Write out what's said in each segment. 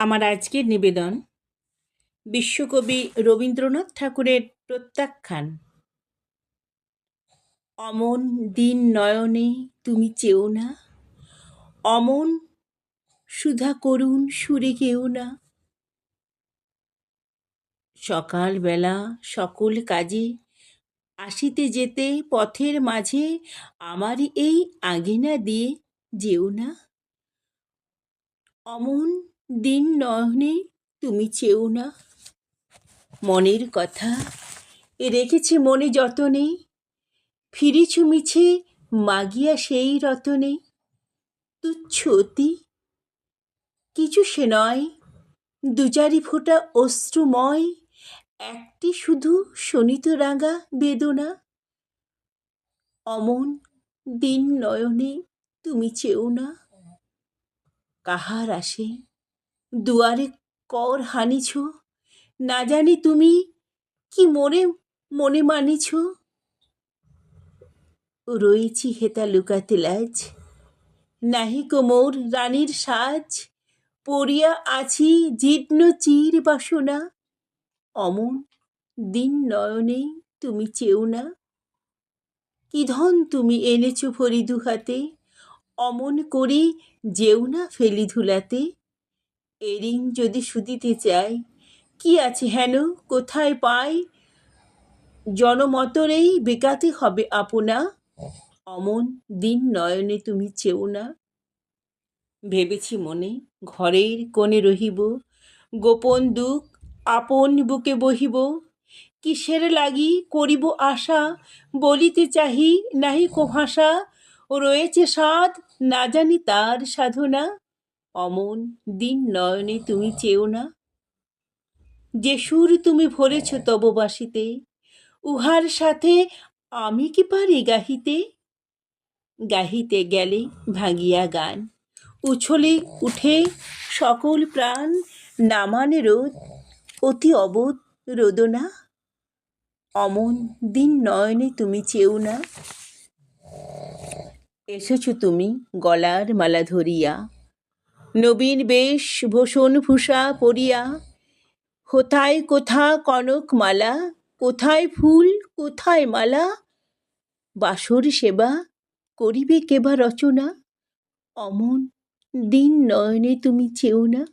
আমার আজকের নিবেদন বিশ্বকবি রবীন্দ্রনাথ ঠাকুরের প্রত্যাখ্যান। অমন দিন নয়নে তুমি চেও না, অমন সুধা করুণ সুরে কেউ না। সকালবেলা সকল কাজে আসিতে যেতে পথের মাঝে আমারই এই আগিনা দিয়ে যেও না। অমন দিন নয়নে তুমি চেও না। মনের কথা রেখেছে মনে যতনে। ফিরি মিছে, মাগিয়া সেই রতনে। তুচ্ছ অতি, কিছু সে নয়। দুচারি ফোঁটা অশ্রুময়, একটি শুধু শোনিত রাঙা বেদনা। অমন দিন নয়নে তুমি চেও না। কাহার আসে? দুয়ারে কর হানিছ। না জানি তুমি কি মনে মনে মানিছ। রয়েছি হেতা লুকাতে লাজ। নাহি কোমর রানীর সাজ। পড়িয়া আছি জীর্ণ চির বাসনা। অমন দিন নয়নে তুমি চেও না। কি ধন তুমি এনেছ ভরি দুহাতে। অমন করি যেও না ফেলি ধুলাতে। এরিং যদি শুধিতে চাই কি আছে হেন? কোথায় পাই? জনমতরেই বেকাতে হবে আপনা। অমন দিন নয়নে তুমি চেও না। ভেবেছি মনে ঘরের কোণে রহিব। গোপন দুঃখ আপন বুকে বহিব। কিসের লাগি করিব আশা? বলিতে চাহি নাহি কো ভাষা রয়েছে সাধ না জানি তার সাধনা। অমন দিন নয়নে তুমি চেও না। যে সুর তুমি ভরেছ তব বাসিতে উহার সাথে আমি কি পারি গাহিতে? গাহিতে গেলে ভাঙিয়া গান, উছলে উঠে সকল প্রাণ নামানে রোদ অতি অবোধ রোদনা। অমন দিন নয়নে তুমি চেও না। এসেছ তুমি গলার মালা ধরিয়া। নবীন বেশ ভূষণ ভূষা পরিয়া কোথায় কোথা কনক মালা? কোথায় ফুল? কোথায় মালা? বাসর সেবা করিবে কেবা রচনা? অমন দিন নয়নে তুমি চেও না?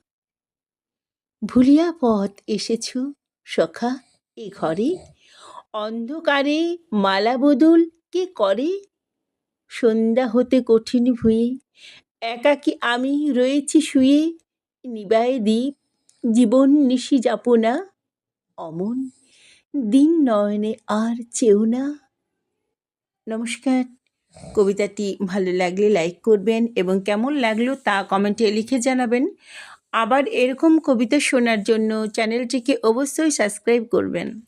ভুলিয়া পথ এসেছ সখা এ ঘরে? অন্ধকারে মালা বদল কে করে? সন্ধ্যা হতে কঠিন ভুঁয়ে একাকী আমি রয়েছি শুয়ে? নিবায় দ্বীপ জীবন নিশি যাপনা অমন দিন নয়নে আর চেও না। নমস্কার। কবিতাটি ভালো লাগলে লাইক করবেন এবং কেমন লাগল তা কমেন্টে লিখে জানাবেন। আবার এরকম কবিতা শোনার জন্য চ্যানেলটিকে অবশ্যই সাবস্ক্রাইব করবেন।